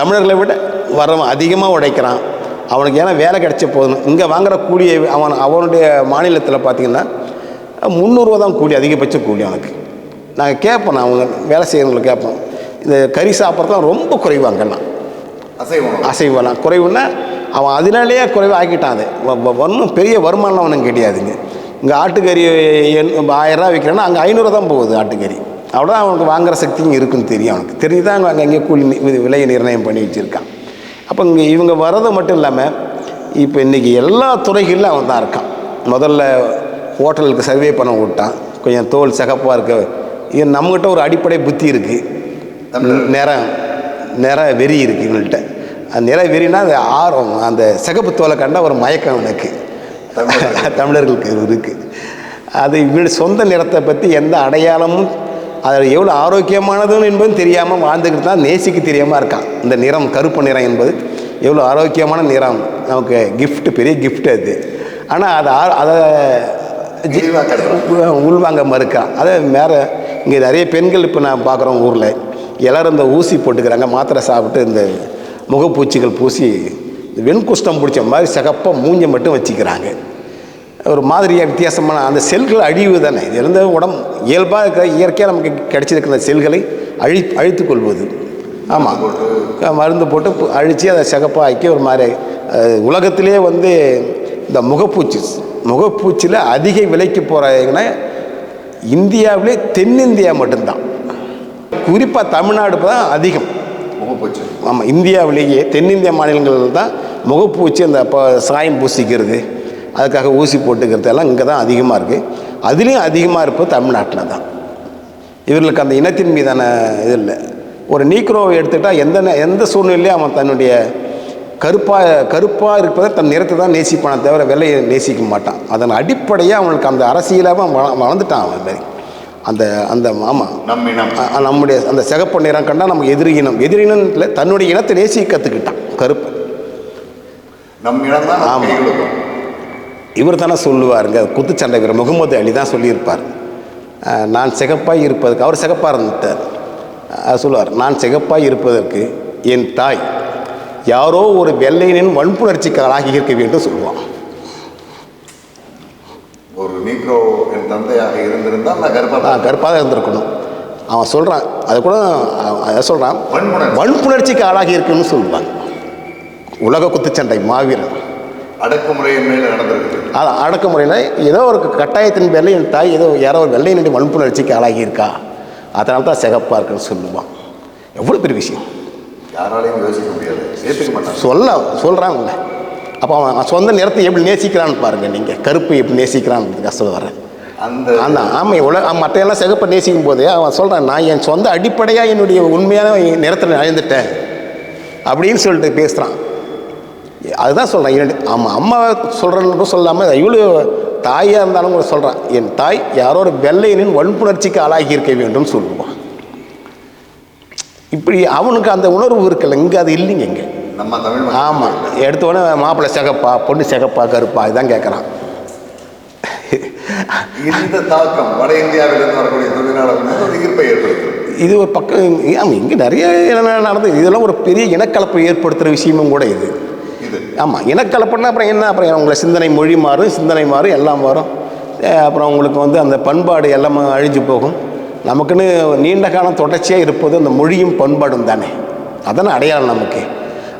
தமிழர்களை விட வரவன் அதிகமாக உழைக்கிறான் அவனுக்கு ஏன்னா வேலை கிடைச்ச போதும். இங்கே வாங்குற கூலியை அவன் அவனுடைய மாநிலத்தில் பார்த்தீங்கன்னா முந்நூறுரூவா தான் கூலி அதிகபட்ச கூலி அவனுக்கு. நாங்கள் கேட்போம் நான் அவங்க வேலை செய்கிறவங்களை கேட்போம் இந்த கறி சாப்பிட்றதுலாம் ரொம்ப குறைவாங்கலாம் அசைவ உணவு அசைவலாம் குறைவுன்னா அவன் அதனாலேயே குறைவு ஆக்கிட்டான் அது. ஒன்றும் பெரிய வருமானம் அவனுக்கு கிடையாதுங்க. இங்கே ஆட்டுக்கறி எண் ஆயிரரூவா விற்கிறேன்னா அங்கே ஐநூறு தான் போகுது ஆட்டுக்கறி. அவ்வளோதான் அவனுக்கு வாங்குற சக்தியும் இருக்குன்னு தெரியும் அவனுக்கு. தெரிஞ்சு தான் அங்கே அங்கே கூலி விலையை நிர்ணயம் பண்ணி வச்சுருக்கான். அப்போ இங்கே இவங்க வர்றது மட்டும் இல்லாமல் இப்போ இன்றைக்கி எல்லா துறைகளிலும் அவன் தான் இருக்கான். முதல்ல ஹோட்டலுக்கு சர்வே பண்ண விட்டான் கொஞ்சம் தோல் சிகப்பாக இருக்க இது நம்மகிட்ட ஒரு அடிப்படை புத்தி இருக்குது நிறம் நிற வெறி இருக்குது இவங்கள்ட்ட. அந்த நிற வெறினா அது ஆர்வம் அந்த சிகப்பு தோலை கண்டா ஒரு மயக்கம் எனக்கு. தமிழர்களுக்கு இருக்குது அது இவங்க சொந்த நிறத்தை பற்றி எந்த அடையாளமும் அது எவ்வளோ ஆரோக்கியமானதுன்னு என்பதும் தெரியாமல் வாழ்ந்துக்கிட்டு தான் நேசிக்க தெரியாமல் இருக்கான். இந்த நிறம் கருப்பு நிறம் என்பது எவ்வளோ ஆரோக்கியமான நிறம். நமக்கு கிஃப்ட்டு பெரிய கிஃப்ட்டு அது. ஆனால் அதை ஆ- அதை உள்வாங்க மறுக்கான் அதை வேறு இங்கே நிறைய பெண்கள் இப்போ நான் பார்க்குறோம் ஊரில். எல்லோரும் இந்த ஊசி போட்டுக்கிறாங்க மாத்திரை சாப்பிட்டு இந்த முகப்பூச்சிகள் பூசி இந்த வெண்குஷ்டம் பிடிச்ச மாதிரி சகப்பாக மூஞ்சை மட்டும் வச்சுக்கிறாங்க. ஒரு மாதிரியாக வித்தியாசமான அந்த செல்கள் அழிவு தானே? இது இருந்த உடம்பு இயல்பாக இருக்கிற இயற்கையாக நமக்கு கிடைச்சிருக்கிற செல்களை அழி அழித்துக் கொள்வது. ஆமாம் மருந்து போட்டு அழித்து அதை சிகப்பாக ஆக்கி ஒரு மாதிரி உலகத்திலே வந்து இந்த முகப்பூச்சி முகப்பூச்சியில் அதிக விலைக்கு போகிறாங்கன்னா இந்தியாவிலே தென்னிந்தியா மட்டும்தான். குறிப்பாக தமிழ்நாடு தான் அதிகம். முகப்பூச்சி. ஆமாம் இந்தியாவிலேயே தென்னிந்திய மாநிலங்கள் தான் முகப்பூச்சி அந்த இப்போ சாயம் பூசிக்கிறது. அதுக்காக ஊசி போட்டுக்கிறது எல்லாம் இங்கே தான் அதிகமாக இருக்குது அதுலேயும் அதிகமாக இருப்பது தமிழ்நாட்டில் தான். இவர்களுக்கு அந்த இனத்தின் மீதான இது இல்லை. ஒரு நீக்ரோவை எடுத்துக்கிட்டால் எந்த எந்த சூழ்நிலையும் அவன் தன்னுடைய கருப்பாக கருப்பாக இருப்பதை தன் நிறத்தை தான் நேசிப்பானே தவிர வெள்ளையை நேசிக்க மாட்டான். அதன் அடிப்படையாக அவனுக்கு அந்த அரசியலாக அவன் வள- வளர்ந்துட்டான் அவன் மாதிரி. அந்த அந்த ஆமாம் நம்முடைய அந்த சிகப்பு நிறம் கண்டா நமக்கு எதிரி இனம். எதிரி இனத்துல தன்னுடைய இனத்தை நேசிக்க கற்றுக்கிட்டான் கருப்பு. நம் இனம் தான் ஆமா. கை கொடுக்கும் இவர் தானே சொல்லுவாருங்க குத்துச்சண்டை வீரர் முகமது அலி தான் சொல்லியிருப்பார். நான் சிகப்பாய் இருப்பதற்கு அவர் சிகப்பாக இருந்துட்டார். அவர் சொல்லுவார் நான் சிகப்பாய் இருப்பதற்கு என் தாய் யாரோ ஒரு வெள்ளையனின் வன்புணர்ச்சிக்கு ஆளாகி இருக்க வேண்டும் சொல்லுவான். ஒரு நீக்ரோ என் தந்தையாக இருந்திருந்தால் நான் கர்ப்பா நான் கருப்பாக இருந்திருக்கணும். அவன் சொல்கிறான் அது கூட அதை சொல்கிறான் வன்புணர்ச்சி. வன்புணர்ச்சிக்கு ஆளாகி இருக்குன்னு சொல்லுவான் உலக குத்துச்சண்டை மாவீரன். அடக்குமுறையின் மேல் நடந்திருக்குது அது அடக்குமுறையில் ஏதோ ஒரு கட்டாயத்தின் பேரில் என் தாய் ஏதோ யாரோ ஒரு வெள்ளையினுடைய வன்புணர்ச்சிக்கு ஆளாகி இருக்கா அதனால தான் சிகப்பாக இருக்குன்னு சொல்லுவான். எவ்வளோ பெரிய விஷயம். யாராலையும் யோசிக்க முடியாது. ஏற்றுக்க மாட்டாங்க சொல்ல சொல்கிறாங்க அப்போ அவன் சொந்த நிறத்தை எப்படி நேசிக்கிறான்னு பாருங்கள் நீங்கள் கருப்பு எப்படி நேசிக்கிறான்னு சொல்ல வரேன். அந்த அந்த ஆமாம் உலக மற்றையெல்லாம் சிகப்பை நேசிக்கும் போதே அவன் சொல்கிறான் நான் என் சொந்த அடிப்படையாக என்னுடைய உண்மையான நிறத்தில் அழிந்துட்டேன் அப்படின்னு சொல்லிட்டு பேசுகிறான் அதுதான் சொல்கிறேன் இரண்டு ஆமாம் அம்மா சொல்கிறன்னு சொல்லாமல் இவ்வளோ தாயாக இருந்தாலும் கூட சொல்கிறான் என் தாய் யாரோ ஒரு வெள்ளையனின் வன்புணர்ச்சிக்கு ஆளாகி இருக்க வேண்டும் சொல்லுவான். இப்படி அவனுக்கு அந்த உணர்வு இருக்குல்ல இங்கே அது இல்லைங்க இங்கே. நம்ம தமிழ் ஆமாம் எடுத்த உடனே மாப்பிள்ளை சிகப்பா பொண்ணு சிகப்பா கருப்பா இதுதான் கேட்குறான் இந்த தாக்கம் வட இந்தியாவிலிருந்து வரக்கூடிய தொழிலாளர்கள் ஈர்ப்பை ஏற்படுத்தும். இது ஒரு பக்கம் இங்கே நிறைய நடந்தது இதெல்லாம் ஒரு பெரிய இனக்கலப்பை ஏற்படுத்துகிற விஷயமும் கூட இது. இது ஆமாம் இனக்கலப்புன்னா அப்புறம் என்ன? அப்புறம் உங்களை சிந்தனை மொழி மாறும் சிந்தனை மாறும் எல்லாம் வரும் அப்புறம் உங்களுக்கு வந்து அந்த பண்பாடு எல்லாமே அழிஞ்சு போகும். நமக்குன்னு நீண்ட காலம் தொடர்ச்சியாக இருப்பது அந்த மொழியும் பண்பாடும் தானே. அதானே அடையாளம் நமக்கு.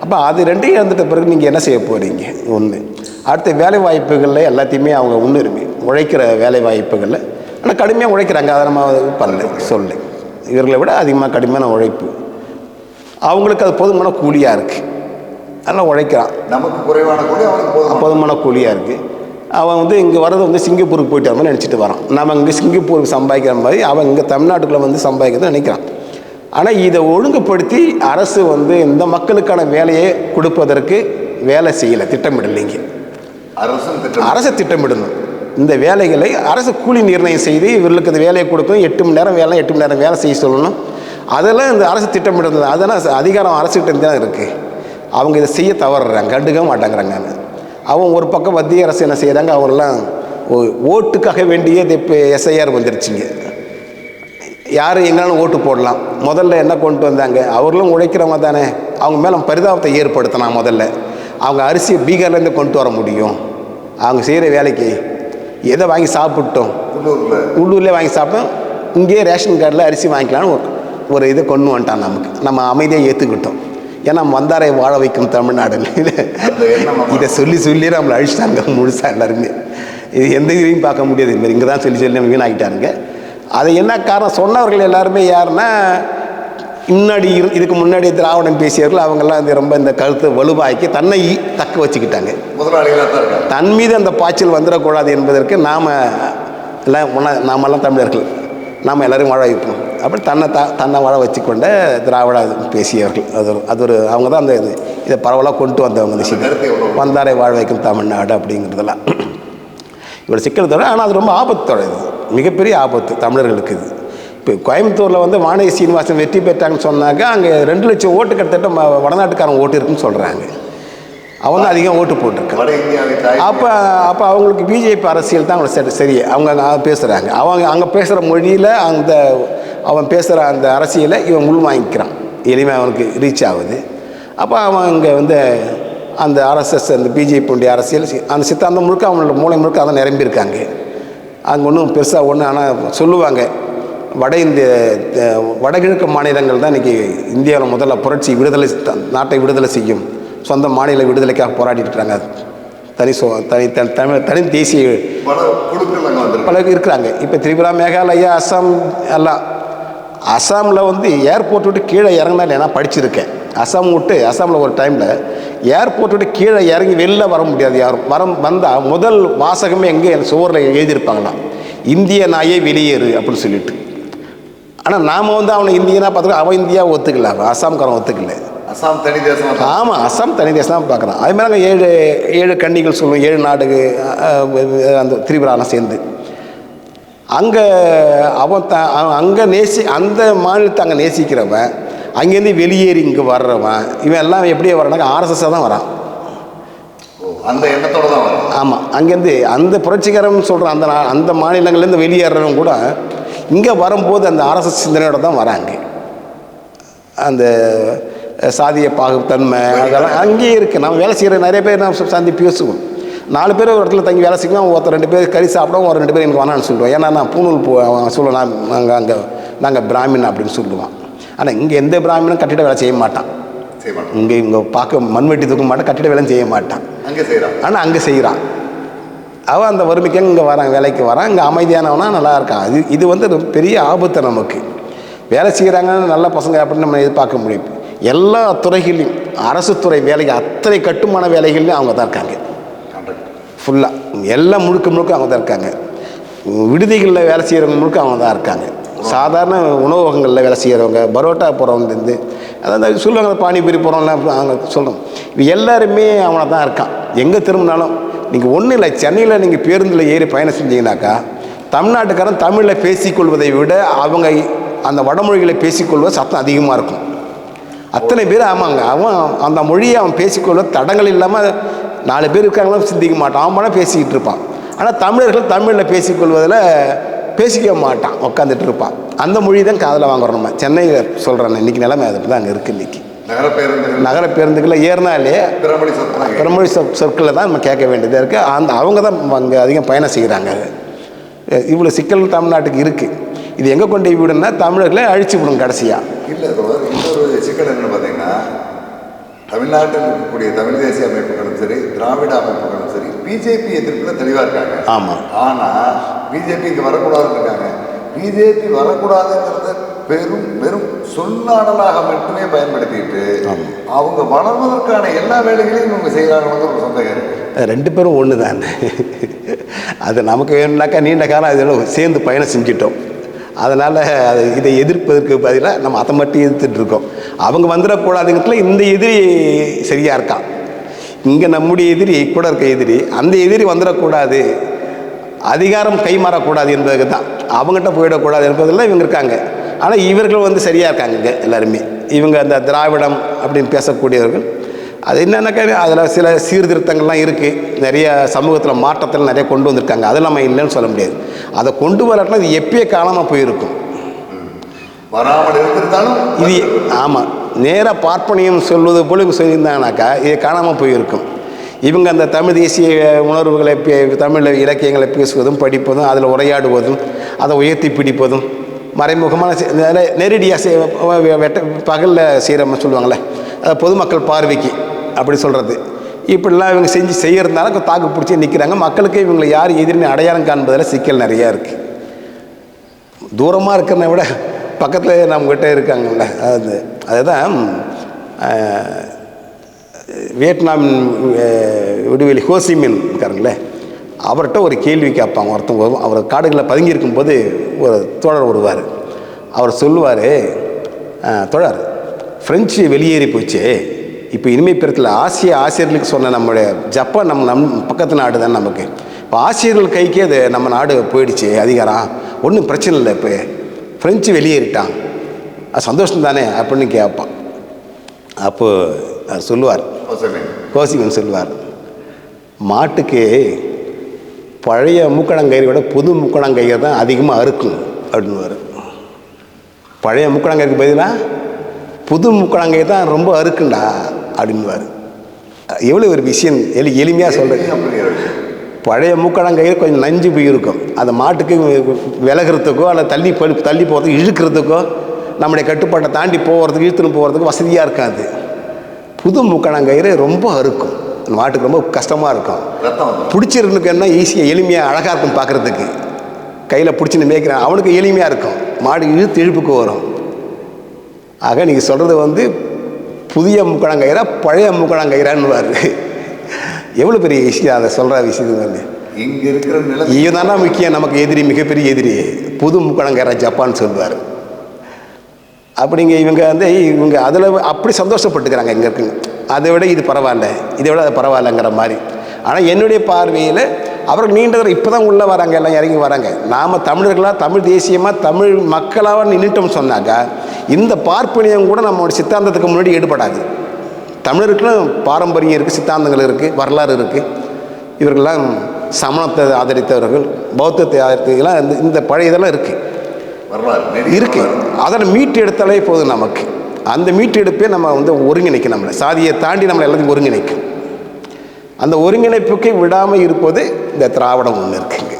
அப்போ அது ரெண்டையும் இழந்துட்ட பிறகு நீங்கள் என்ன செய்ய போகிறீங்க ஒன்று அடுத்த வேலை வாய்ப்புகளில் எல்லாத்தையுமே அவங்க முன்னுரிமை உழைக்கிற வேலை வாய்ப்புகளில் ஆனால் கடுமையாக உழைக்கிறாங்க அதை நம்ம பண்ணல சொல்லு. இவர்களை விட அதிகமாக கடுமையான உழைப்பு. அவங்களுக்கு அது போதுமான கூலியாக இருக்குது அதனால் உழைக்கிறான். நமக்கு குறைவான கூலி அவனுக்கு போதும் போதுமான கூலியாக இருக்குது அவன் வந்து இங்கே வர்றது வந்து சிங்கப்பூருக்கு போயிட்டு வரணும்னு நினச்சிட்டு வரான். நம்ம இங்கே சிங்கப்பூருக்கு சம்பாதிக்கிற மாதிரி அவன் இங்கே தமிழ்நாட்டுக்குள்ளே வந்து சம்பாதிக்கிறத நினைக்கிறான். ஆனால் இதை ஒழுங்குபடுத்தி அரசு வந்து இந்த மக்களுக்கான வேலையை கொடுப்பதற்கு வேலை செய்யலை திட்டமிடலைங்க. திட்டம் அரசு திட்டமிடணும். இந்த வேலைகளை அரசு கூலி நிர்ணயம் செய்து இவர்களுக்கு இந்த வேலையை கொடுக்கணும். எட்டு மணி நேரம் வேலை எட்டு மணி நேரம் வேலை செய்ய சொல்லணும். அதெல்லாம் இந்த அரசு திட்டமிடுறது அதெல்லாம் அதிகாரம் அரசுகிட்ட தான் இருக்குது அவங்க இதை செய்ய தவறுறாங்க கண்டுக்க மாட்டேங்கிறாங்க. அவன் ஒரு பக்கம் மத்திய அரசு என்ன செய்கிறாங்க அவங்கெல்லாம் ஓ- ஓட்டுக்காக வேண்டிய இது இப்போ எஸ்ஐஆர் வந்துருச்சுங்க. யார் எங்கனாலும் ஓட்டு போடலாம். முதல்ல என்ன கொண்டு வந்தாங்க? அவர்களும் உழைக்கிறவங்க தானே. அவங்க மேலே பரிதாபத்தை ஏற்படுத்தினான் முதல்ல. அவங்க அரிசியை பீகார்லேருந்து கொண்டு வர முடியும். அவங்க செய்கிற வேலைக்கு எதை வாங்கி சாப்பிட்டோம்? உள்ளூர்ல. உள்ளூர்லேயே வாங்கி சாப்பிட்டோம். இங்கேயே ரேஷன் கார்டில் அரிசி வாங்கிக்கலாம்னு ஒரு ஒரு இதை கொண்டு வந்துட்டான் நமக்கு. நம்ம அமைதியாக ஏற்றுக்கிட்டோம் ஏன்னா வந்தாரை வாழ வைக்கும் தமிழ்நாடுன்னு. இதை சொல்லி சொல்லி நம்மளை அழிச்சிட்டாங்க முழுசாக எல்லாருமே. இது எந்த இதையும் பார்க்க முடியாது. இது மாதிரி இங்கே தான் சொல்லி சொல்லி நம்ம வீணாக்கிட்டாருங்க அது என்ன காரணம்? சொன்னவர்கள் எல்லாருமே யாருன்னா முன்னாடி இரு- இதுக்கு முன்னாடி திராவிடம் பேசியவர்கள் அவங்கெல்லாம் இந்த ரொம்ப இந்த கருத்தை வலுவாக்கி தன்னை தக்க வச்சுக்கிட்டாங்க. முதலாளிகளாக தான் மீது அந்த பாய்ச்சல் வந்துடக்கூடாது என்பதற்கு நாம் எல்லாம் ஒன்றா நாமெல்லாம் தமிழர்கள். நாம் எல்லோரும் வாழ வைப்போம் அப்படி தன்னை த தன்னை வாழ வச்சுக்கொண்ட திராவிட பேசியவர்கள். அது ஒரு அது ஒரு அவங்க தான் அந்த இது. இதை பரவலாக கொண்டு வந்தவங்க இந்த சிக்கல் வந்தாரை வாழ வைக்கும் தமிழ்நாடு அப்படிங்கிறதெல்லாம். இவ்வளோ சிக்கல் தவிர ஆனால் அது ரொம்ப ஆபத்தோட இது. மிகப்பெரிய ஆபத்து தமிழர்களுக்கு இது. இப்போ கோயம்புத்தூரில் வந்து வானதி சீனிவாசன் வெற்றி பெற்றாங்கன்னு சொன்னாக்க அங்கே ரெண்டு லட்சம் ஓட்டு கிட்டத்தட்ட ம- வடநாட்டுக்காரன் ஓட்டு இருக்குன்னு சொல்கிறாங்க தான் அதிகம் ஓட்டு தாய். அப்போ அப்போ அவங்களுக்கு பிஜேபி அரசியல் தான் அவங்களுக்கு சரி சரி. அவங்க அங்கே பேசுகிறாங்க அவங்க அங்கே பேசுகிற மொழியில் அந்த அவன் பேசுகிற அந்த அரசியலை இவன் உள் வாங்கிக்கிறான் எளிமையாக அவனுக்கு ரீச் ஆகுது. அப்போ அவன் இங்கே வந்து அந்த ஆர்எஸ்எஸ் அந்த பிஜேபியுடைய அரசியல் அந்த சித்தாந்தம் முழுக்க அவங்களோட மூளை முழுக்க அதான் நிரம்பியிருக்காங்க. அங்கே ஒன்றும் பெருசாக ஒன்று ஆனால் சொல்லுவாங்க வட இந்திய வடகிழக்கு மாநிலங்கள் தான் இன்றைக்கி இந்தியாவில் முதல்ல புரட்சி விடுதலை நாட்டை விடுதலை செய்யும். சொந்த மாநில விடுதலைக்காக போராடிட்டு இருக்காங்க தனி சோ தனி தமிழ் தனி தேசிய பல இருக்கிறாங்க. இப்போ திரிபுரா மேகாலயா அஸ்ஸாம் எல்லாம் அஸ்ஸாமில் வந்து ஏர்போர்ட் விட்டு கீழே இறங்கினா இல்லை நான் படிச்சிருக்கேன். அஸ்ஸாம் விட்டு அஸ்ஸாமில் ஒரு டைமில் ஏர்போர்ட் விட்டு கீழே இறங்கி வெளில வர முடியாது. யாரும் வர வந்தால் முதல் வாசகமே எங்கே சுவரில் எழுதியிருப்பாங்களாம். இந்திய நாயே வெளியேறு அப்படின்னு சொல்லிட்டு. ஆனால் நாம் வந்து அவனை இந்தியனா பார்த்துக்கோ அவன் இந்தியா ஒத்துக்கல. அவன் அஸ்ஸாம்காரன் ஒத்துக்கல. அசாம் தனி தேசம். ஆமாம் அஸ்ஸாம் தனி தேசம் தான் பார்க்குறான் அதே மாதிரி அங்கே ஏழு ஏழு கன்னிகள் சொல்லுவோம் ஏழு நாடு அஹ், அந்த திரிபுராலாம் சேர்ந்து. அங்கே அவன் த அங்கே நேசி அந்த மாநிலத்தை அங்கே நேசிக்கிறவன் அங்கேருந்து வெளியேறி இங்கே வர்றவன் இவன் எல்லாம் எப்படியே வரானாக்க ஆர்எஸ்எஸ்ஸாக தான் வரான். ஓ, அந்த எண்ணத்தோட தான் வரும் ஆமாம் அங்கேருந்து அந்த புரட்சிகரம் சொல்கிற அந்த அந்த மாநிலங்கள்லேருந்து வெளியேறவங்க கூட இங்கே வரும்போது அந்த ஆர்எஸ்எஸ் சிந்தனையோட தான் வராங்க. அந்த சாதிய பாகுத்தன்மை அதெல்லாம் அங்கேயே இருக்குது நம்ம வேலை செய்கிற நிறைய பேர் நம்ம சந்தி பேசுவோம். நாலு பேர் ஒரு இடத்துல தங்கி வேலை செய்வோம் ஒருத்தர் ரெண்டு பேர் கறி சாப்பிடுவோம் ஒரு ரெண்டு பேர் எனக்கு வேணான்னு சொல்லுவோம். ஏன்னா நான் பூணூல் போ சொல்லுவேன் நாங்கள் அங்கே நாங்கள் பிராமின் அப்படின்னு சொல்லுவான் ஆனால் இங்கே எந்த பிராமினும் கட்டிட வேலை செய்ய மாட்டான். இங்கே இங்கே பார்க்க மண்வெட்டி தூக்க மாட்டான் கட்டிட வேலை செய்ய மாட்டான். அங்கே செய்கிறான் ஆனால் அங்கே செய்கிறான் அவன் அந்த வறுமைக்கு இங்கே வரான் வேலைக்கு வரான் இங்கே அமைதியானவனா நல்லா இருக்கான். இது இது வந்து பெரிய ஆபத்து நமக்கு. வேலை செய்கிறாங்கன்னு நல்ல பசங்க அப்படின்னு நம்ம எதிர்பார்க்க முடியும். எல்லா துறைகளிலும் அரசு துறை வேலைகள் அத்தனை கட்டுமான வேலைகள்லையும் அவங்க தான் இருக்காங்க. ஃபுல்லாக எல்லாம் முழுக்க முழுக்க அவங்க தான் இருக்காங்க. விடுதிகளில் வேலை செய்கிறவங்க முழுக்க அவங்க தான் இருக்காங்க. சாதாரண உணவகங்களில் வேலை செய்கிறவங்க பரோட்டா போகிறவங்கலேருந்து அதாவது சொல்லுவாங்க பானிபூரி போகிறவங்களாம் அவங்க சொல்கிறோம் இது எல்லாருமே அவனை தான் இருக்கான். எங்கே திரும்பினாலும் நீங்கள் ஒன்றும் இல்லை சென்னையில் நீங்கள் பேருந்தில் ஏறி பயணம் செஞ்சீங்கன்னாக்கா தமிழ்நாட்டுக்காரன் தமிழில் பேசிக்கொள்வதை விட அவங்க அந்த வடமொழிகளை பேசிக்கொள்வது சத்தம் அதிகமாக இருக்கும். அத்தனை பேர் ஆமாங்க. அவன் அந்த மொழியை அவன் பேசிக்கொள்ள தடங்கள் இல்லாமல் நாலு பேர் இருக்காங்களும் சிந்திக்க மாட்டான். அவன் பேசிக்கிட்டு இருப்பான். ஆனால் தமிழர்கள் தமிழில் பேசிக்கொள்வதில் பேசிக்க மாட்டான். உட்காந்துட்டு இருப்பான். அந்த மொழி தான் காதில் வாங்குறோம் நம்ம. சென்னையில் சொல்கிறேன் இன்னைக்கு நிலைமை அது தான் அங்கே இருக்குது இன்னைக்கு. நகர பேருந்துகள். நகர பேருந்துகளை ஏறினாலே பிறமொழி சொற் சொற்களை தான் நம்ம கேட்க வேண்டியதாக இருக்குது அந்த அவங்க தான் அங்கே அதிகம் பயணம் செய்கிறாங்க இவ்வளோ சிக்கல் தமிழ்நாட்டுக்கு இருக்குது இது எங்கே கொண்டு போய் விடுன்னா தமிழர்களை அழிச்சு விடும் கடைசியாக இன்னொரு சிக்கல் என்னன்னு பார்த்தீங்கன்னா தமிழ்நாட்டில் இருக்கக்கூடிய தமிழ் தேசிய அமைப்புகளும் சரி திராவிட அமைப்புகளும் சரி பிஜேபி எதிர்ப்புல தெளிவாக இருக்காங்க. ஆமாம் ஆனால் பிஜேபி இங்கே வரக்கூடாதுன்னு இருக்காங்க. பிஜேபி வரக்கூடாதுங்கிறத பெரும் வெறும் சொல்லாடலாக மட்டுமே பயன்படுத்திட்டு அவங்க வளர்வதற்கான எல்லா வேலைகளையும் இவங்க செய்கிறாங்கன்னு ஒரு சந்தேகம் ரெண்டு பேரும் ஒன்று தான் அது நமக்கு வேணும்னாக்கா நீண்ட காலம் அதில் சேர்ந்து பயணம் செஞ்சிட்டோம். அதனால் அது இதை எதிர்ப்பதற்கு பதிலாக நம்ம அதை மட்டும் எதிர்த்துட்டு இருக்கோம். அவங்க வந்துடக்கூடாதுங்கிறதுல இந்த எதிரி சரியாக இருக்கான் இங்கே நம்முடைய எதிரி கூட இருக்க எதிரி அந்த எதிரி வந்துடக்கூடாது. அதிகாரம் கைமாறக்கூடாது என்பதுக்கு தான் அவங்ககிட்ட போயிடக்கூடாது என்பதில் இவங்க இருக்காங்க. ஆனால் இவர்கள் வந்து சரியாக இருக்காங்க இங்கே எல்லாருமே. இவங்க அந்த திராவிடம் அப்படின்னு பேசக்கூடியவர்கள். அது என்னென்னாக்கா அதில் சில சீர்திருத்தங்கள்லாம் இருக்குது நிறைய சமூகத்தில் மாற்றத்தில் நிறைய கொண்டு வந்திருக்காங்க. அது நம்ம இல்லைன்னு சொல்ல முடியாது. அதை கொண்டு வரட்டுனா இது எப்பயே காலமாக போயிருக்கும். வராமல் இருந்திருந்தாலும் இது ஆமாம் நேராக பார்ப்பனியம் சொல்வது போல இவங்க சொல்லியிருந்தாங்கனாக்கா இது காணாமல் போயிருக்கும். இவங்க அந்த தமிழ் தேசிய உணர்வுகளை தமிழ் இலக்கியங்களை பேசுவதும் படிப்பதும் அதில் உரையாடுவதும் அதை உயர்த்தி பிடிப்பதும் மறைமுகமான நேரடியாக வெட்ட பகலில் செய்கிறோம்னு சொல்லுவாங்கள்ல அது பொதுமக்கள் பார்வைக்கு அப்படி சொல்கிறது இப்படிலாம் இவங்க செஞ்சு செய்யறதுனால தாக்கு பிடிச்சி நிற்கிறாங்க மக்களுக்கு இவங்களை யார் எதிரின்னு அடையாளம் காண்பதில் சிக்கல் நிறையா இருக்குது தூரமாக இருக்கிறத விட பக்கத்தில் நம்மக்கிட்ட இருக்காங்கல்ல அது அதுதான் வியட்நாம் விடுவெளி ஹோசிமின் இருக்காருங்களே அவர்கிட்ட ஒரு கேள்வி கேட்பாங்க ஒருத்தவங்க அவர் காடுகளில் பதுங்கி இருக்கும்போது ஒரு தோழர் வருவார் அவர் சொல்லுவார் தோழர் ஃப்ரெஞ்சு வெளியேறி போச்சு இப்போ இனிமே பிறத்தில் ஆசிய ஆசிரியர்களுக்கு சொன்ன நம்மளுடைய ஜப்பான் நம்ம நம் பக்கத்து நாடு தான் நமக்கு. இப்போ ஆசிரியர்கள் கைக்கே அது நம்ம நாடு போயிடுச்சு அதிகாரம். ஒன்றும் பிரச்சனை இல்லை இப்போ ஃப்ரெஞ்சு வெளியேறிட்டான். அது சந்தோஷம் தானே அப்படின்னு கேட்பான். அப்போ அவர் சொல்லுவார். கோசிமன் சொல்லுவார். மாட்டுக்கு பழைய மூக்கணங்கயிறை விட புது மூக்கணங்கயிறு தான் அதிகமாக அறுக்கும் அப்படின்னுவார். பழைய மூக்கணங்கயிறுக்கு பதிலாக புது மூக்கணங்கயிறு தான் ரொம்ப அறுக்குண்டா அப்படின்னுவார். எவ்வளோ ஒரு விஷயம் எளி எளிமையாக விஷயம் பழைய மூக்கணங்கயிறு கொஞ்சம் நஞ்சு போய் இருக்கும் அந்த மாட்டுக்கு விலகிறதுக்கோ அல்ல தள்ளி தள்ளி போகிறதுக்கு இழுக்கிறதுக்கோ நம்முடைய கட்டுப்பாட்டை தாண்டி போகிறதுக்கு இழுத்துன்னு போகிறதுக்கு வசதியாக இருக்காது. புது மூக்கணங்கயிறு ரொம்ப அறுக்கும். அந்த மாட்டுக்கு ரொம்ப கஷ்டமாக இருக்கும். பிடிச்சிருந்துக்கு என்ன ஈஸியாக எளிமையாக அழகாக இருக்கும் பார்க்குறதுக்கு கையில் பிடிச்சின்னு மேய்க்கிறான் அவனுக்கு எளிமையாக இருக்கும். மாடு இழுத்து இழுப்புக்கு வரும். ஆக நீங்கள் சொல்கிறது வந்து புதிய முக்கணங்கயிறா பழைய முக்கணங்கயிறான்னுவார். எவ்வளோ பெரிய விஷயம் அதை சொல்கிற விஷயம் வந்து. இங்க இருக்கிற நிலை இதுதானா முக்கியம்? நமக்கு எதிரி மிகப்பெரிய எதிரி. புது முக்கணங்கயிறா ஜப்பான் சொல்லுவார் அப்படிங்க இவங்க வந்து இவங்க அதில் அப்படி சந்தோஷப்பட்டுக்கிறாங்க இங்கே இருக்குங்க அதை விட இது பரவாயில்ல. இதை விட அது பரவாயில்லங்கிற மாதிரி. ஆனால் என்னுடைய பார்வையில் அவர்கள் நீண்ட இப்போ தான் உள்ளே வராங்க எல்லாம் இறங்கி வராங்க. நாம் தமிழர்களாக தமிழ் தேசியமாக தமிழ் மக்களாக நின்றுட்டோம்னு சொன்னாக்கா இந்த பார்ப்பனியம் கூட நம்மளோட சித்தாந்தத்துக்கு முன்னாடி ஈடுபடாது. தமிழருக்குன்னு பாரம்பரியம் இருக்குது சித்தாந்தங்கள் இருக்குது வரலாறு இருக்குது இவர்கள்லாம் சமணத்தை ஆதரித்தவர்கள் பௌத்தத்தை ஆதரித்தவர்கள்லாம் இந்த இந்த பழைய இதெல்லாம் இருக்குது வரலாறு நெடிய இருக்கு. வரலாறு. அதனை மீட்டு எடுத்தாலே போதும் நமக்கு. அந்த மீட்டு எடுப்பே நம்ம வந்து ஒருங்கிணைக்கும் நம்மளை. சாதியை தாண்டி நம்மளை எல்லாத்தையும் ஒருங்கிணைக்கும். அந்த ஒருங்கிணைப்புக்கு விடாமல் இருப்பது இந்த திராவிடம் ஒன்று இருக்குங்க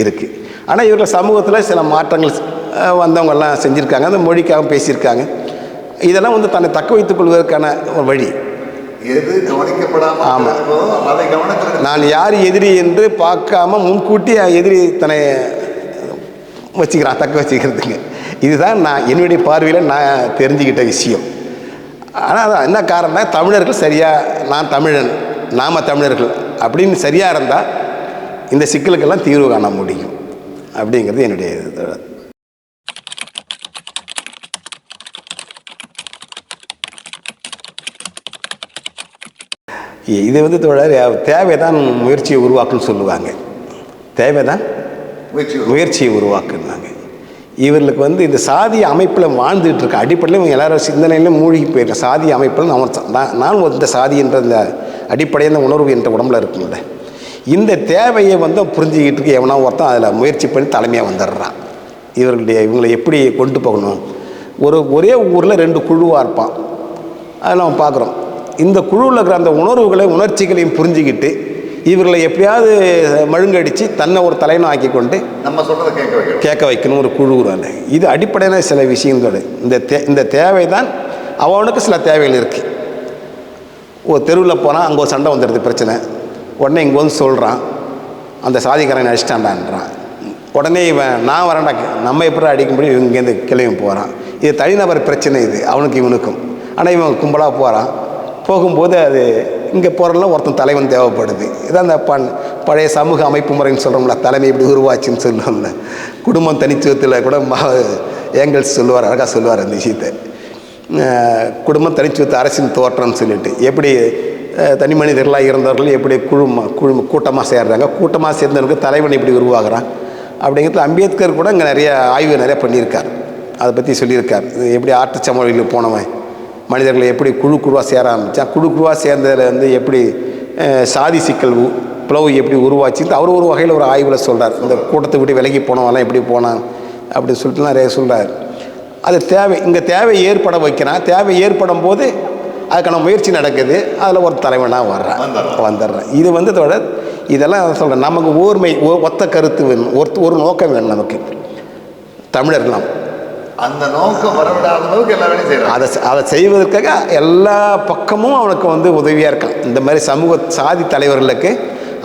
இருக்குது ஆனால் இவர்கள் சமூகத்தில் சில மாற்றங்கள் வந்தவங்கெல்லாம் செஞ்சுருக்காங்க. அந்த மொழிக்காக பேசியிருக்காங்க. இதெல்லாம் வந்து தன்னை தக்க வைத்துக் கொள்வதற்கான ஒரு வழி. எது கவனிக்கப்படாம அதை கவனத்தில் நான் யார் எதிரி என்று பார்க்காம முன்கூட்டி எதிரி தன்னை வச்சுக்கிறான் தக்க வச்சுக்கிறதுங்க இதுதான் நான் என்னுடைய பார்வையில் நான் தெரிஞ்சுக்கிட்ட விஷயம். ஆனால் அதான் என்ன காரணம்னா தமிழர்கள் சரியாக நான் தமிழன் நாம தமிழர்கள் அப்படின்னு சரியாக இருந்தால் இந்த சிக்கலுக்கெல்லாம் தீர்வு காண முடியும். அப்படிங்கிறது என்னுடைய இது. வந்து தோழர் தேவைதான் முயற்சியை உருவாக்குன்னு சொல்லுவாங்க. தேவைதான் முயற்சி முயற்சியை உருவாக்குனாங்க. இவர்களுக்கு வந்து இந்த சாதி அமைப்பில் வாழ்ந்துட்டு இருக்க அடிப்படையில் இவங்க எல்லாரும் சிந்தனையிலும் மூழ்கி போயிருக்க சாதி அமைப்பில் நான் நான் இந்த சாதி என்ற இந்த அடிப்படையான உணர்வு என்ற உடம்புல இருக்குல்ல இந்த தேவையை வந்து புரிஞ்சுக்கிட்டு இருக்க எவனா ஒருத்தன் அதில் முயற்சி பண்ணி தலைமையாக வந்துடுறான். இவர்களுடைய இவங்களை எப்படி கொண்டு போகணும்? ஒரு ஒரே ஊரில் ரெண்டு குழுவாக இருப்பான். அதை நம்ம பார்க்குறோம் இந்த குழுவில் இருக்கிற அந்த உணர்வுகளை உணர்ச்சிகளையும் புரிஞ்சுக்கிட்டு இவர்களை எப்படியாவது மழுங்கடிச்சு தன்னை ஒரு தலைவனை ஆக்கி கொண்டு நம்ம சொல்றதை கேட்க வைக்கணும். கேட்க வைக்கணும் ஒரு குழுவுறாங்க இது அடிப்படையான சில விஷயங்களோட இந்த தே இந்த தேவை தான் அவனுக்கு சில தேவைகள் இருக்குது ஒரு தெருவில் போனால் அங்கே ஒரு சண்டை வந்துடுது பிரச்சனை. உடனே இங்கே வந்து சொல்கிறான் அந்த சாதிக்காரன் அடிச்சிட்டான்டான்றான். உடனே இவன் நான் வரேன்டா நம்ம எப்படி அடிக்க முடியும்? இவங்க இங்கேருந்து கிளம்பி போகிறான் இது தனிநபர் பிரச்சனை இது அவனுக்கு இவனுக்கும். ஆனால் இவன் கும்பலாக போகிறான் போகும்போது அது இங்கே போகிறலாம் ஒருத்தன் தலைவன் தேவைப்படுது. இதான் அந்த பண் பழைய சமூக அமைப்பு முறைன்னு சொல்கிறோம்ல தலைமை இப்படி உருவாச்சுன்னு சொல்லணும்ல குடும்பம் தனித்துவத்தில் கூட மா ஏங்கல்ஸ் சொல்லுவார் அழகாக சொல்லுவார் அந்த விஷயத்தை. குடும்பம் தனித்துவத்தை அரசின் தோற்றம்னு சொல்லிட்டு. எப்படி தனி மனிதர்களாக இருந்தவர்கள் எப்படி குழும குழு கூட்டமாக சேர்றாங்க? கூட்டமாக சேர்ந்தவனுக்கு தலைவன் இப்படி உருவாகிறான்? அப்படிங்கிறது அம்பேத்கர் கூட இங்கே நிறைய ஆய்வு நிறைய பண்ணியிருக்கார். அதை பற்றி சொல்லியிருக்கார். இது எப்படி ஆட்டு சமவெளியில் போனவன் மனிதர்களை எப்படி குழு குழுவாக சேர ஆரம்பித்தான் குழு குழுவாக சேர்ந்ததில் வந்து எப்படி சாதி சிக்கல் பிளவு எப்படி உருவாச்சுன்னு அவர் ஒரு வகையில் ஒரு ஆய்வில் சொல்கிறார் இந்த கூட்டத்தை விட்டு விலகி போனவெல்லாம் எப்படி போனான் அப்படின்னு சொல்லிட்டு நிறைய சொல்கிறார் அது தேவை இங்கே தேவை ஏற்பட வைக்கிறான் தேவை ஏற்படும் போது அதுக்கான முயற்சி நடக்குது. அதில் ஒரு தலைவனாக வர்றேன் வந்துடுறான். இது வந்து இதோட இதெல்லாம் சொல்கிறேன் நமக்கு ஓர்மை ஒத்த கருத்து வேணும். ஒரு ஒரு நோக்கம் வேணும் நமக்கு. தமிழர் நாம் அந்த நோக்கம் வரவிடாத அளவுக்கு எல்லா வேலையும் செய்யறாங்க அதை அதை செய்வதற்காக எல்லா பக்கமும் அவனுக்கு வந்து உதவியாக இருக்கான். இந்த மாதிரி சமூக சாதி தலைவர்களுக்கு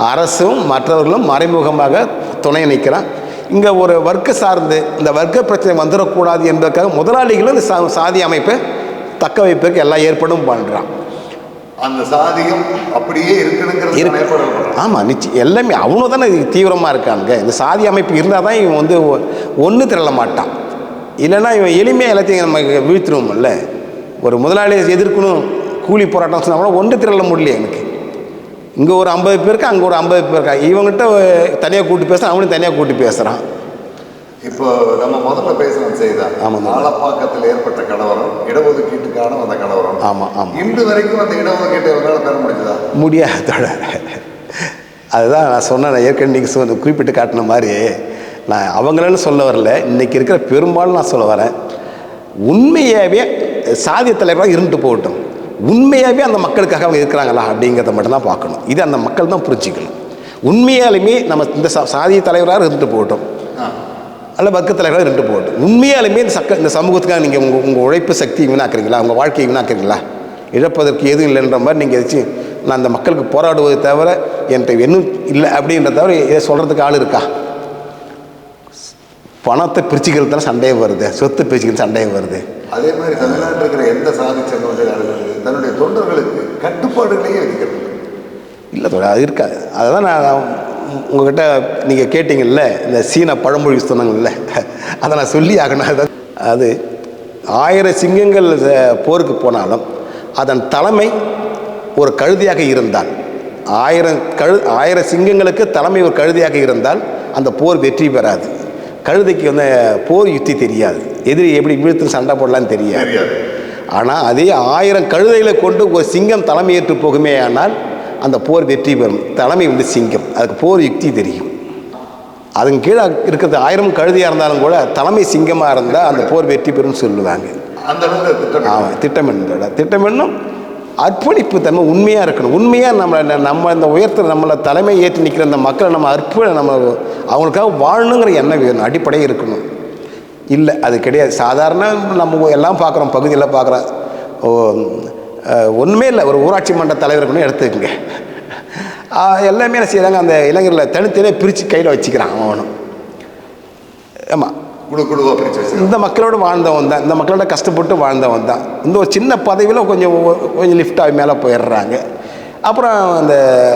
அரசும் மற்றவர்களும் மறைமுகமாக துணை நிற்கிறான் இங்கே ஒரு வர்க்க சார்ந்து இந்த வர்க்க பிரச்சனை வந்துடக்கூடாது என்பதற்காக முதலாளிகளும் இந்த சா- சாதி அமைப்பை தக்க வைப்பதற்கு எல்லா ஏற்பாடும் பண்ணுறான் அந்த சாதியம் அப்படியே இருக்கணுங்கிறது ஆமாம் நிச்சயம் எல்லாமே அவனு தானே தீவிரமாக இருக்காங்க இந்த சாதி அமைப்பு இருந்தால் தான் இவன் வந்து ஒன்று திரள மாட்டான். இல்லைன்னா இவன் எளிமையாக எல்லாத்தையும் நம்ம வீழ்த்திடுவோம்ல. ஒரு முதலாளியை எதிர்க்கணும் கூலி போராட்டம் சொன்னால் கூட ஒன்று திரள முடியல எனக்கு. இங்கே ஒரு ஐம்பது பேருக்கு அங்கே ஒரு ஐம்பது பேர் இருக்கா? இவங்ககிட்ட தனியாக கூட்டி பேசுகிறான் அவனும் தனியாக கூட்டி பேசுகிறான் இப்போ நம்ம முதல்ல பேசணும் செய்தான் ஆமாம். ஆலப்பாக்கத்தில் ஏற்பட்ட கலவரம் இடஒதுக்கீட்டுக்கான அந்த கலவரம். ஆமாம் ஆமாம் இன்று வரைக்கும் அந்த இடஒதுக்கீட்டை உங்களால் பெற முடிஞ்சதா? முடியாது தொடர் அதுதான் நான் சொன்னேன் ஏற்கனவே நீங்கள் சொன்ன குறிப்பிட்டு காட்டின மாதிரி. நான் அவங்களன்னு சொல்ல வரல. இன்னைக்கு இருக்கிற பெரும்பாலும் நான் சொல்ல வரேன். உண்மையாகவே சாதிய தலைவராக இருந்துட்டு போகட்டும். உண்மையாகவே அந்த மக்களுக்காக அவங்க இருக்கிறாங்களா அப்படிங்கிறத மட்டும்தான் பார்க்கணும். இது அந்த மக்கள் தான் புரிஞ்சுக்கணும். உண்மையாலுமே நம்ம இந்த சா- சாதிய தலைவராக இருந்துட்டு போகட்டும். அல்ல வர்க்க தலைவராக இருந்து போகட்டும். உண்மையாலுமே இந்த சக்க இந்த சமூகத்துக்காக நீங்கள் உங்கள் உங்கள் உழைப்பு சக்தி வீணாக்குறீங்களா? உங்கள் வாழ்க்கையை வீணாக்குறீங்களா? இழப்பதற்கு எதுவும் இல்லைன்ற மாதிரி நீங்கள் எதாச்சும் நான் அந்த மக்களுக்கு போராடுவதை தவிர என்கிட்ட இன்னும் இல்லை அப்படின்ற தவிர இதை சொல்கிறதுக்கு ஆள் இருக்கா? பணத்தை பிரிச்சுக்கிறது தானே சண்டையே வருது. சொத்து பிரிச்சுக்கிறது சண்டையே வருது. அதே மாதிரி தமிழ்நாட்டில் இருக்கிற எந்த சாதி சமூகத்தில் தன்னுடைய தொண்டர்களுக்கு கட்டுப்பாடுகளையே விதிக்கிறது இல்லை தோழா அது இருக்காது அதுதான் நான் உங்ககிட்ட நீங்கள் கேட்டிங்கல்ல இந்த சீன பழமொழி சொன்னாங்கல்ல அதை நான் சொல்லி ஆகணும். அது அது ஆயிரம் சிங்கங்கள் போருக்கு போனாலும் அதன் தலைமை ஒரு கழுதியாக இருந்தால் ஆயிரம் கழு ஆயிரம் சிங்கங்களுக்கு தலைமை ஒரு கழுதியாக இருந்தால் அந்த போர் வெற்றி பெறாது. கழுதைக்கு வந்து போர் யுத்தி தெரியாது. எதிரி எப்படி வீழ்த்து சண்டை போடலான்னு தெரியாது. ஆனால் அதே ஆயிரம் கழுதைகளை கொண்டு ஒரு சிங்கம் தலைமையேற்று போகுமே ஆனால் அந்த போர் வெற்றி பெறும். தலைமை வந்து சிங்கம். அதுக்கு போர் யுக்தி தெரியும். அதுக்கு கீழே இருக்கிறது ஆயிரம் கழுதியாக இருந்தாலும் கூட தலைமை சிங்கமாக இருந்தால் அந்த போர் வெற்றி பெறும்னு சொல்லுவாங்க. திட்டம் ஆமாம் திட்டமிட திட்டமிடணும் அர்ப்பணிப்பு தன்மை உண்மையாக இருக்கணும். உண்மையாக நம்மளை நம்ம இந்த உயர்த்த நம்மளை தலைமை ஏற்றி நிற்கிற அந்த மக்களை நம்ம அற்ப நம்ம அவங்களுக்காக வாழணுங்கிற எண்ணம் வேணும் அடிப்படை இருக்கணும். இல்லை அது கிடையாது. சாதாரண நம்ம எல்லாம் பார்க்குறோம் பகுதியில் பார்க்குறோம் ஒன்றுமே இல்லை. ஒரு ஊராட்சி மன்ற தலைவருக்குன்னு எடுத்துக்கோங்க. எல்லாமே என்ன செய்கிறாங்க அந்த இளைஞர்களை தனித்தனியாக பிரித்து கையில் வச்சுக்கிறான் அவனும். ஆமாம் குழு குழுவாக இந்த மக்களோட வாழ்ந்தவன் தான். இந்த மக்களோட கஷ்டப்பட்டு வாழ்ந்தவன் தான். இந்த ஒரு சின்ன பதவியில் கொஞ்சம் கொஞ்சம் லிஃப்ட் ஆகி மேலே போயிடுறாங்க. அப்புறம் அந்த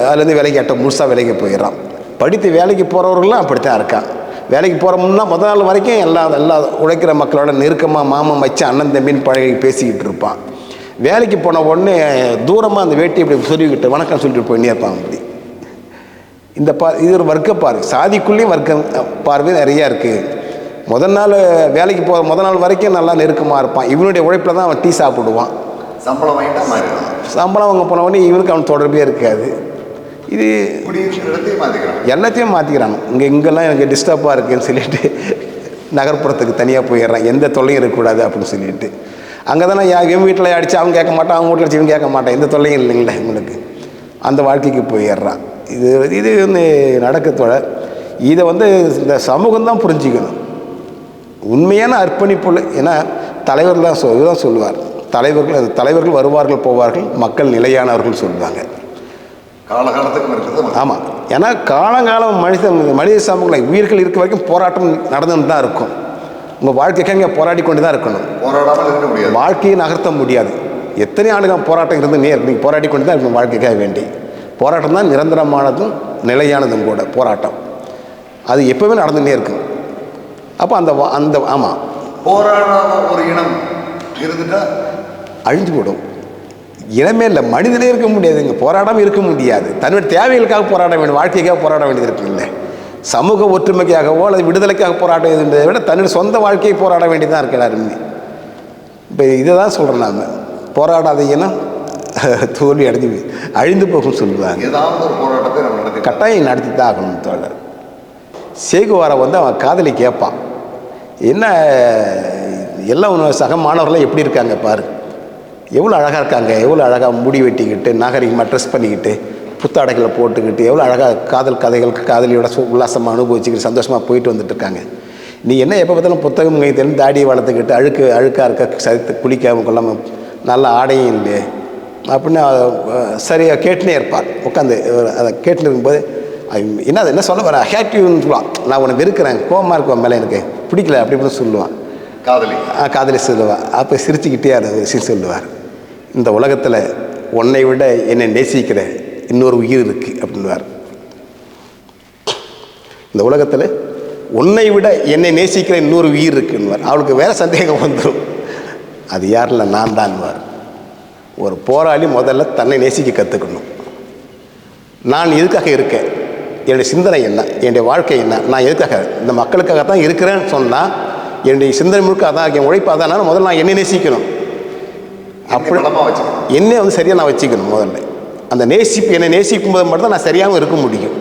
அதுலேருந்து வேலைக்கு எட்ட முழுசாக வேலைக்கு போயிடுறான். படித்து வேலைக்கு போகிறவர்களும் அப்படித்தான் இருக்கான். வேலைக்கு போகிறோம்னா முத முதல் நாள் வரைக்கும் எல்லா எல்லா உழைக்கிற மக்களோட நெருக்கமாக மாமன் வச்சு அண்ணன் தம்பின்னு பழகி பேசிக்கிட்டு இருப்பான். வேலைக்கு போன உடனே தூரமாக அந்த வேட்டி இப்படி சொல்லிக்கிட்டு வணக்கம் சொல்லிட்டு போயின்னே இருப்பான் அப்படி. இந்த பா இது ஒரு வர்க்க பார்வை. சாதிக்குள்ளேயும் வர்க்க பார்வை நிறையா இருக்குது முதல் நாள் வேலைக்கு போகிற முதல் நாள் வரைக்கும் நல்லா நெருக்கமாக இருப்பான். இவனுடைய உழைப்பில் தான் அவன் டீ சாப்பிடுவான். சம்பளம் வாங்கிட்டா மாறிடும் சம்பளம் அவங்க போன உடனே இவனுக்கு அவன் தொடர்பே இருக்காது. இது எல்லாத்தையும் மாற்றிக்கிறான் இங்கே இங்கெல்லாம் எனக்கு டிஸ்டர்பாக இருக்குன்னு சொல்லிட்டு நகர்ப்புறத்துக்கு தனியாக போயிடுறான். எந்த தொல்லையும் இருக்கக்கூடாது அப்படின்னு சொல்லிட்டு. அங்கே தானே யா இவன் வீட்டில் அடித்து அவன் கேட்க மாட்டான் அவங்க வீட்டில் அடிச்சு இவன் கேட்க மாட்டான். எந்த தொல்லையும் இல்லைங்களே இவனுக்கு. அந்த வாழ்க்கைக்கு போயிடுறான். இது இது வந்து நடக்கத்தோட இதை வந்து இந்த சமூகம் தான் புரிஞ்சிக்கணும். உண்மையான அர்ப்பணிப்புள்ள ஏன்னா தலைவர் தான் சொல் இதுதான் சொல்லுவார். தலைவர்கள் தலைவர்கள் வருவார்கள் போவார்கள் மக்கள் நிலையானவர்கள் சொல்லுவாங்க. காலகாலத்துக்கும் இருக்கிறது. ஆமாம் ஏன்னா காலங்காலம் மனித மனித சமூகங்கள் உயிர்கள் இருக்க வரைக்கும் போராட்டம் நடந்துன்னு தான் இருக்கும். உங்கள் வாழ்க்கைக்காக போராடி கொண்டு தான் இருக்கணும். போராடாமல் இருக்க முடியாது. வாழ்க்கையை நகர்த்த முடியாது. எத்தனை ஆண்டுகள் போராட்டம் இருந்து நேர் நீங்கள் போராடி கொண்டு தான் இருக்கணும் வாழ்க்கைக்காக வேண்டி. போராட்டம் தான் நிரந்தரமானதும் நிலையானதும் கூட போராட்டம். அது எப்பவுமே நடந்துன்னே இருக்கும். அப்போ அந்த அந்த ஆமாம் போராடாத ஒரு இனம் இருந்துட்டா அழிஞ்சு போடும் இனமே இல்லை மனிதனே இருக்க முடியாதுங்க போராடாமல் இருக்க முடியாது. தன்னுடைய தேவைகளுக்காக போராட வேண்டும் வாழ்க்கைக்காக போராட வேண்டியது இருக்கு இல்லை. சமூக ஒற்றுமைக்காகவோ அல்லது விடுதலைக்காக போராட வேண்டியதை விட தன்னுடைய சொந்த வாழ்க்கையை போராட வேண்டியதாக இருக்கு எல்லாருமே. இப்போ இதை தான் சொல்கிறேன் நாம். போராடாத இனம் தோல்வி அடைஞ்சு அழிந்து போகும் சொல்லுவாங்க ஏதாவது ஒரு போராட்டத்தை நம்ம கட்டாயம் நடத்தி தான் ஆகணும் தோழர். சேகுவாரை வந்து அவன் காதலி கேட்பான். என்ன எல்லாம் உன் சக மாணவர்கள்லாம் எப்படி இருக்காங்க பாரு. எவ்வளோ அழகாக இருக்காங்க எவ்வளோ அழகாக முடி வெட்டிக்கிட்டு நாகரிகமாக ட்ரெஸ் பண்ணிக்கிட்டு புத்தாடைகளை போட்டுக்கிட்டு எவ்வளோ அழகாக காதல் கதைகள் காதலியோட சு உல்லாசமாக அனுபவிச்சுக்கிட்டு சந்தோஷமாக போயிட்டு வந்துட்டு இருக்காங்க நீ என்ன எப்போ பார்த்தாலும் புத்தகம் கைத்தேன்னு தாடியை வளர்த்துக்கிட்டு அழுக்கு அழுக்காக இருக்க சரித்து குளிக்காமல் கொள்ளாமல் நல்ல ஆடையும் இல்லையே. அப்படின்னு சரியாக கேட்டுனே இருப்பார் உட்காந்து அதை கேட்டுன்னு இருக்கும்போது என்ன அது என்ன சொல்ல வரேன் ஹேட்டிவ்னு சொல்லுவான் நான் உன்னை வெறுக்கிறேன். கோவமாக இருக்குவேன் மேலே எனக்கு பிடிக்கல அப்படி இப்படின்னு சொல்லுவான். காதலி. ஆ, காதலி சொல்லுவாள் அப்போ சிரிச்சுக்கிட்டே அதை விஷயம் சொல்லுவார். இந்த உலகத்தில் உன்னை விட என்னை நேசிக்கிற இன்னொரு உயிர் இருக்குது அப்படின்னுவார். இந்த உலகத்தில் உன்னை விட என்னை நேசிக்கிற இன்னொரு உயிர் இருக்குன்னுவார். அவளுக்கு வேற சந்தேகம் வந்துடும் அது யாரில் நான் தான்வார் ஒரு போராளி முதல்ல தன்னை நேசிக்க கற்றுக்கணும் நான் எதுக்காக இருக்கேன்? என்னுடைய சிந்தனை என்ன? என்னுடைய வாழ்க்கை என்ன? நான் எதுக்காக இந்த மக்களுக்காக தான் இருக்கிறேன்னு சொன்னால் என்னுடைய சிந்தனை முழுக்க அதான் என் உழைப்பு அதான். முதல்ல நான் என்னை நேசிக்கணும். அப்படி என்னை வந்து சரியாக நான் வச்சுக்கணும் முதல்ல. அந்த நேசிப்பு என்னை நேசிக்கும் போது மட்டும் தான் நான் சரியாகவும் இருக்க முடியும்.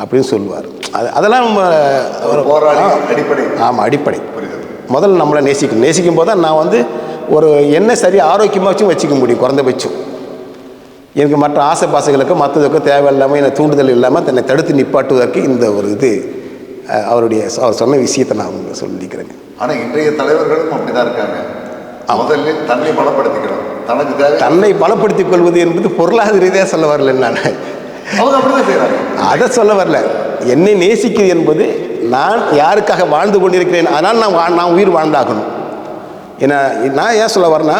அப்படின்னு சொல்லுவார். அது அதெல்லாம் நம்ம ஒரு அடிப்படை. ஆமாம் அடிப்படை. முதல்ல நம்மளை நேசிக்கணும். நேசிக்கும் போது தான் நான் வந்து ஒரு என்ன சரி ஆரோக்கியமாக வச்சும் வச்சுக்க முடியும் குறைந்தபட்சம். எனக்கு மற்ற ஆசை பாசைகளுக்கு மற்றதுக்கு தேவையில்லாமல் என்னை தூண்டுதல் இல்லாமல் தன்னை தடுத்து நிப்பாட்டுவதற்கு இந்த ஒரு இது அவருடைய அவர் சொன்ன விஷயத்தை நான் உங்களுக்கு சொல்லிக்கிறேங்க. ஆனா இன்றைய தலைவர்களும் அப்படிதான் இருக்காங்க. முதலில் தன்னை பலப்படுத்திக்கணும். தனக்கு தேவை தன்னை பலப்படுத்திக் கொள்வது என்பது பொருளாதார ரீதியாக சொல்ல வரல நான். அவங்க அப்படிதான் செய்யறாங்க அதை சொல்ல வரல. என்னை நேசிக்கிறது என்பது நான் யாருக்காக வாழ்ந்து கொண்டிருக்கிறேன் அதனால் நான் நான் உயிர் வாழ்ந்தாகணும். ஏன்னா நான் ஏன் சொல்ல வரேன்னா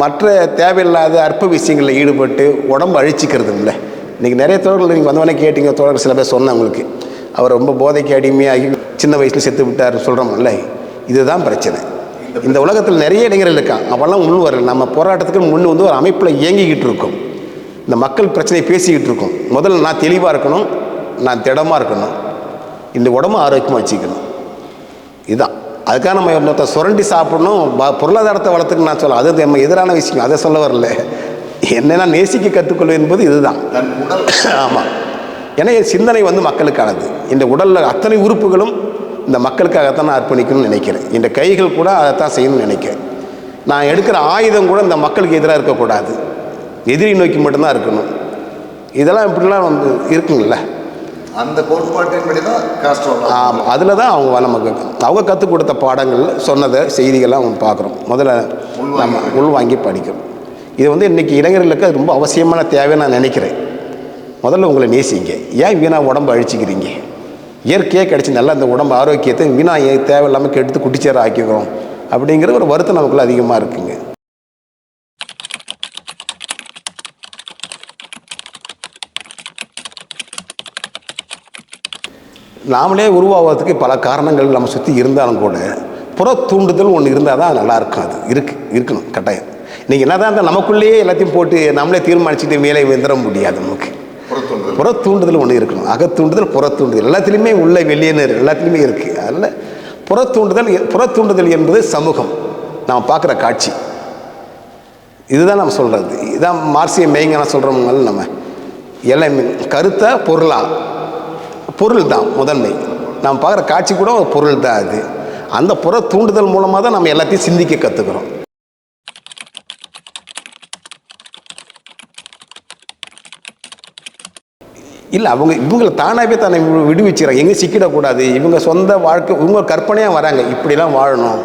மற்ற தேவையில்லாத அற்ப விஷயங்களில் ஈடுபட்டு உடம்பு அழிச்சிக்கிறது இல்லை இன்றைக்கி நிறைய தோழர்கள் நீங்கள் வந்தவொடனே கேட்டிங்க தோழர்கள் சில பேர் சொன்னேன் உங்களுக்கு. அவர் ரொம்ப போதைக்கு அடிமையாகி சின்ன வயசில் செத்து விட்டார் சொல்கிறோம்ல இதுதான் பிரச்சனை. இந்த உலகத்தில் நிறைய இளைஞர்கள் இருக்கான் அவெல்லாம் முன் வரல. நம்ம போராட்டத்துக்கு முன் வந்து ஒரு அமைப்பில் இயங்கிக்கிட்டு இருக்கோம். இந்த மக்கள் பிரச்சனையை பேசிக்கிட்டு இருக்கோம். முதல்ல நான் தெளிவாக இருக்கணும் நான் திடமாக இருக்கணும். இந்த உடம்பு ஆரோக்கியமாக வச்சுக்கணும். இதுதான் அதுக்காக நம்ம இன்னொருத்த சுரண்டி சாப்பிடணும். ப- பொருளாதாரத்தை வளர்த்துக்கு நான் சொல்ல அது நம்ம எதிரான விஷயம். அதை சொல்ல வரல. என்னென்னா நேசிக்க கற்றுக்கொள்வது என்பது இதுதான். தன் உடல். ஆமாம் ஏன்னா என் சிந்தனை வந்து மக்களுக்கானது. இந்த உடலில் அத்தனை உறுப்புகளும் இந்த மக்களுக்காகத்தான் நான் அர்ப்பணிக்கணும்னு நினைக்கிறேன். இந்த கைகள் கூட அதைத்தான் செய்யணும்னு நினைக்கிறேன். நான் எடுக்கிற ஆயுதம் கூட இந்த மக்களுக்கு எதிராக இருக்கக்கூடாது. எதிரி நோக்கி மட்டும்தான் இருக்கணும். இதெல்லாம் இப்படிலாம் வந்து இருக்குங்கள அந்த கோட்பாட்டின்படி தான் காஸ்ட்ரோ ஆமாம் அதில் தான் அவங்க நமக்கு அவங்க கற்றுக் கொடுத்த பாடங்கள் சொன்னதை செய்திகள்லாம் அவங்க பார்க்குறோம். முதல்ல நம்ம உள்வாங்கி படிக்கிறோம். இது வந்து இன்றைக்கி இளைஞர்களுக்கு அது ரொம்ப அவசியமான தேவைன்னு நான் நினைக்கிறேன். முதல்ல உங்களை நேசிங்க. ஏன் வீணாக உடம்பு அழிச்சிக்கிறீங்க? இயற்கையாக கிடச்சி நல்லா இந்த உடம்பு ஆரோக்கியத்தை வீணாக தேவையில்லாமல் கெடுத்து குட்டிச்சேர ஆக்கிக்கிறோம். அப்படிங்கிற ஒரு வருத்தம் நமக்குள்ள அதிகமாக இருக்குங்க. நாமளே உருவாவதுக்கு பல காரணங்கள் நம்ம சுற்றி இருந்தாலும் கூட புற தூண்டுதல் ஒன்று இருந்தால் தான் நல்லா இருக்கும் அது. இருக்கு இருக்கணும் கட்டாயம். நீங்கள் என்ன தான் நமக்குள்ளேயே எல்லாத்தையும் போட்டு நம்மளே தீர்மானிச்சுட்டு மேலே வந்துட முடியாது நமக்கு. புற தூண்டுதல். ஒன்று இருக்கணும். அகத்தூண்டுதல் புற தூண்டுதல். எல்லாத்துலேயுமே உள்ள வெளியேன்னு எல்லாத்துலேயுமே இருக்குது அதில் புற தூண்டுதல் புற தூண்டுதல் என்பது சமூகம். நாம் பார்க்குற காட்சி. இதுதான் நம்ம சொல்கிறது இதான் மார்சிய மெய்ஞான சொல்கிறவங்க நம்ம எல்லாமே. கருத்தா பொருளா? பொருள் தான் முதன்மை. நாம் பார்க்குற காட்சி கூட ஒரு பொருள் தான் அது. அந்த புற தூண்டுதல் மூலமாக தான் நம்ம எல்லாத்தையும் சிந்திக்க கற்றுக்கிறோம் இல்லை அவங்க இவங்களை தானாகவே தன்னை வி- விடுவிச்சுக்கிறாங்க. எங்கேயும் சிக்கிடக்கூடாது. இவங்க சொந்த வாழ்க்கை இவங்க கற்பனையாக வராங்க. இப்படிலாம் வாழணும்.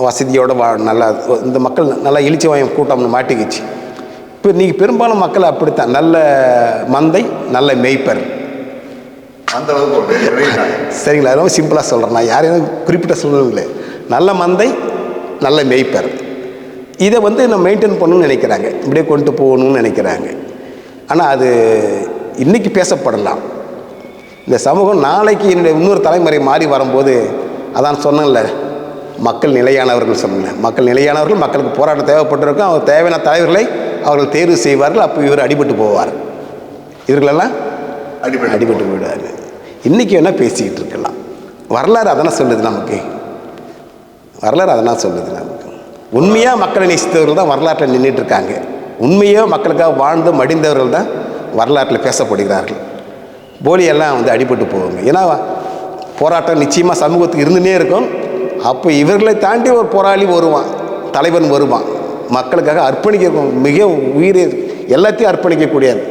வசதியோடு வாழ நல்லா இந்த மக்கள் நல்லா இழிச்சவாயம் கூட்டம்னு மாட்டிக்கிச்சு. இப்போ நீங்கள் பெரும்பாலும் மக்கள் அப்படித்தான். நல்ல மந்தை நல்ல மேய்ப்பர். அந்த. சரிங்களா ரொம்ப சிம்பிளாக சொல்கிறேன் நான் யாரையும் குறிப்பிட்ட சொல்லணுங்களே நல்ல மந்தை நல்ல மேய்ப்பர். இதை வந்து நம்ம மெயின்டைன் பண்ணணும்னு நினைக்கிறாங்க. இப்படியே கொண்டு போகணும்னு நினைக்கிறாங்க. ஆனால் அது இன்னைக்கு பேசப்படலாம். இந்த சமூகம் நாளைக்கு என்னுடைய இன்னொரு தலைமுறை மாறி வரும்போது அதான் சொன்னேன்ல மக்கள் நிலையானவர்கள் சொன்னேன் மக்கள் நிலையானவர்கள் மக்களுக்கு போராட்டம் தேவைப்பட்டிருக்கும். அவங்க தேவையான தலைவர்களை அவர்கள் தேர்வு செய்வார்கள். அப்போ இவர் அடிபட்டு போவார். இவர்களெல்லாம் அடிப்படை அடிபட்டு போயிடுவாங்க இன்றைக்கி வேணால் பேசிக்கிட்டு இருக்கலாம். வரலாறு அதனால் சொல்லுது நமக்கு. வரலாறு அதனால் சொல்லுது நமக்கு. உண்மையாக மக்களை நேசித்தவர்கள் தான் வரலாற்றில் நின்றுட்டு இருக்காங்க. உண்மையாக மக்களுக்காக வாழ்ந்து மடிந்தவர்கள் தான் வரலாற்றில் பேசப்படுகிறார்கள். போலியெல்லாம் வந்து அடிபட்டு போவாங்க ஏன்னா போராட்டம் நிச்சயமாக சமூகத்துக்கு இருந்துனே இருக்கும். அப்போ இவர்களை தாண்டி ஒரு போராளி வருவான் தலைவன் வருவான். மக்களுக்காக அர்ப்பணிக்க மிக உயிரை எல்லாத்தையும் அர்ப்பணிக்கக்கூடியது.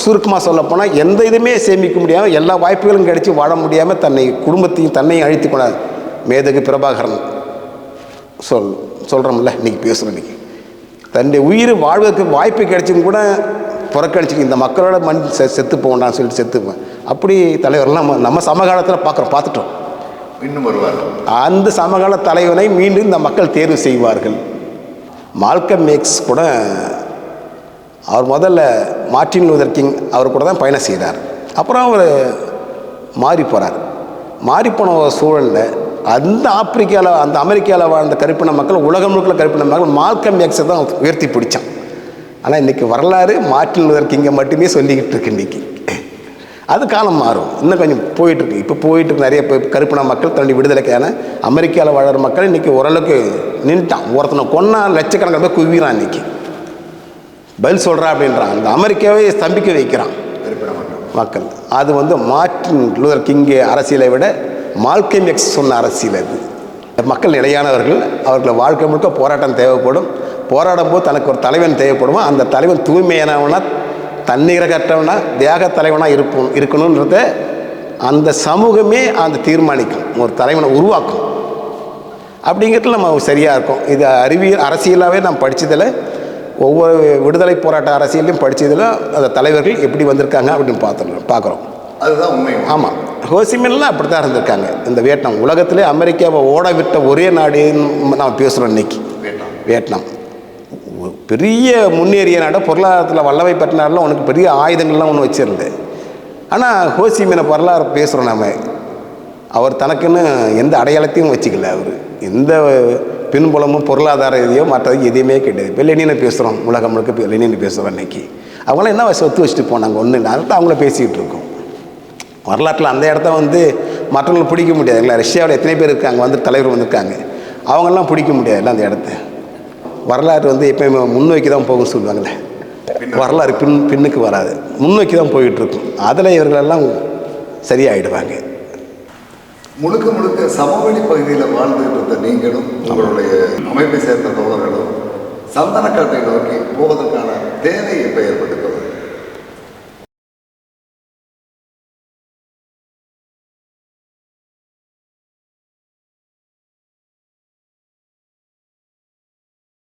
சுருக்கமாக சொல்லப்போனால் எந்த இதுவுமே சேமிக்க முடியாமல் எல்லா வாய்ப்புகளும் கிடைச்சி வாழ முடியாமல் தன்னை குடும்பத்தையும் தன்னையும் அழித்து கொண்டார் மேதகு பிரபாகரன். சொல் சொல்கிறோம்ல இன்னைக்கு பேசுகிறோம் இன்னைக்கு. தன்னுடைய உயிர் வாழ்வதற்கு வாய்ப்பு கிடைச்சும் கூட புறக்கணிச்சு இந்த மக்களோட மண் செ செத்து போகண்டான்னு சொல்லிட்டு செத்துப்பேன். அப்படி தலைவர்லாம் நம்ம நம்ம சமகாலத்தில் பார்க்குறோம் பார்த்துட்டோம். இன்னும் வருவார். அந்த சமகால தலைவனை மீண்டும் இந்த மக்கள் தேர்வு செய்வார்கள். மால்கம் மேக்ஸ் கூட அவர் முதல்ல மார்ட்டின் லூதர் கிங் அவர் கூட தான் பயணம் செய்கிறார் அப்புறம் அவர் மாறி போகிறார் மாறி போன ஒரு சூழலில் அந்த ஆப்பிரிக்காவில் அந்த அமெரிக்காவில் வாழ்ந்த கருப்பின மக்கள் உலகம் முழுக்க கருப்பின மக்கள் மால்கம் எக்ஸை தான் உயர்த்தி பிடிச்சான். ஆனால் இன்றைக்கி வரலாறு மார்ட்டின் லூதர் கிங்கை மட்டுமே சொல்லிக்கிட்டு இருக்கு இன்றைக்கி அது காலம் மாறும். இன்னும் கொஞ்சம் போயிட்டுருக்கு இப்போ போயிட்டு நிறைய கருப்பின மக்கள் தன்னுடைய விடுதலைக்கான அமெரிக்காவில் வாழற மக்கள் இன்றைக்கி ஓரளவுக்கு நின்ட்டான். ஒருத்தனை கொன்னா லட்சக்கணக்கில் போய் குவிறான் இன்றைக்கி பதில் சொல்கிறா அப்படின்றான். அந்த அமெரிக்காவே ஸ்தம்பிக்க வைக்கிறான். மக்கள். அது வந்து மார்டின் லூதர் கிங்கு அரசியலை விட மால்கம் எக்ஸ் சொன்ன அரசியல் அது. மக்கள் நிலையானவர்கள் அவர்களை வாழ்க்கை முழுக்க போராட்டம் தேவைப்படும். போராடும் போது தனக்கு ஒரு தலைவன் தேவைப்படுமோ? அந்த தலைவன் தூய்மையானவனா? தன்னிகரகற்றவனா தியாக தலைவனாக இருப்போம் இருக்கணுன்றத அந்த சமூகமே அந்த தீர்மானிக்கும். ஒரு தலைவனை உருவாக்கும். அப்படிங்கிறதுல நம்ம சரியாக இருக்கும். இது அறிவியல் அரசியலாகவே நான் படித்ததில் ஒவ்வொரு விடுதலை போராட்ட அரசியலையும் படித்ததில் அந்த தலைவர்கள் எப்படி வந்திருக்காங்க அப்படின்னு பார்த்துருக்கோம் பார்க்குறோம். அதுதான் உண்மை. ஆமாம் ஹோசிமின்லாம் அப்படி தான் இருந்திருக்காங்க. இந்த வியட்நாம். உலகத்திலே அமெரிக்காவை ஓட விட்ட ஒரே நாடுன்னு நாம் பேசுகிறோம் இன்னைக்கு. வியட்நாம். ஒரு பெரிய முன்னேறிய நாடு. பொருளாதாரத்தில் வல்லமை பெற்ற நாடுல உனக்கு பெரிய ஆயுதங்கள்லாம் ஒன்று வச்சிருந்தது. ஆனால் ஹோசிமினை வரலாறு பேசுகிறோம் நாம. அவர் தனக்குன்னு எந்த அடையாளத்தையும் வச்சுக்கல அவர். எந்த பின்புலமும் பொருளாதார இதையோ மற்றது எதையுமே கிடையாது இப்போ லெனினை பேசுகிறோம் உலகம் முழுக்க இப்போ பேசுகிறோம் இன்னைக்கு அவங்களாம் என்ன சொத்து வச்சுட்டு போனாங்க? ஒன்று இல்லை. அவங்கள பேசிக்கிட்டு இருக்கோம். வரலாற்றில் அந்த இடத்த வந்து மற்றவங்களை பிடிக்க முடியாதுங்களா ரஷ்யாவில் எத்தனை பேர் இருக்காங்க? வந்து தலைவர் வந்திருக்காங்க. அவங்கெல்லாம் பிடிக்க முடியாதுல்ல அந்த இடத்த. வரலாறு வந்து எப்பயுமே முன்னோக்கி தான் போகும்னு சொல்லுவாங்களே. வரலாறு பின் பின்னுக்கு வராது. முன்னோக்கி தான் போயிட்டுருக்கும் அதில் இவர்களெல்லாம் சரியாயிடுவாங்க. முழுக்க முழுக்க சமவெளி பகுதியில் வாழ்ந்துகிட்டு இருந்த நீங்களும் உங்களுடைய அமைப்பை சேர்ந்த தோழர்களும் சந்தனக்காட்டை நோக்கி போவதற்கான தேவை இப்போ ஏற்பட்டு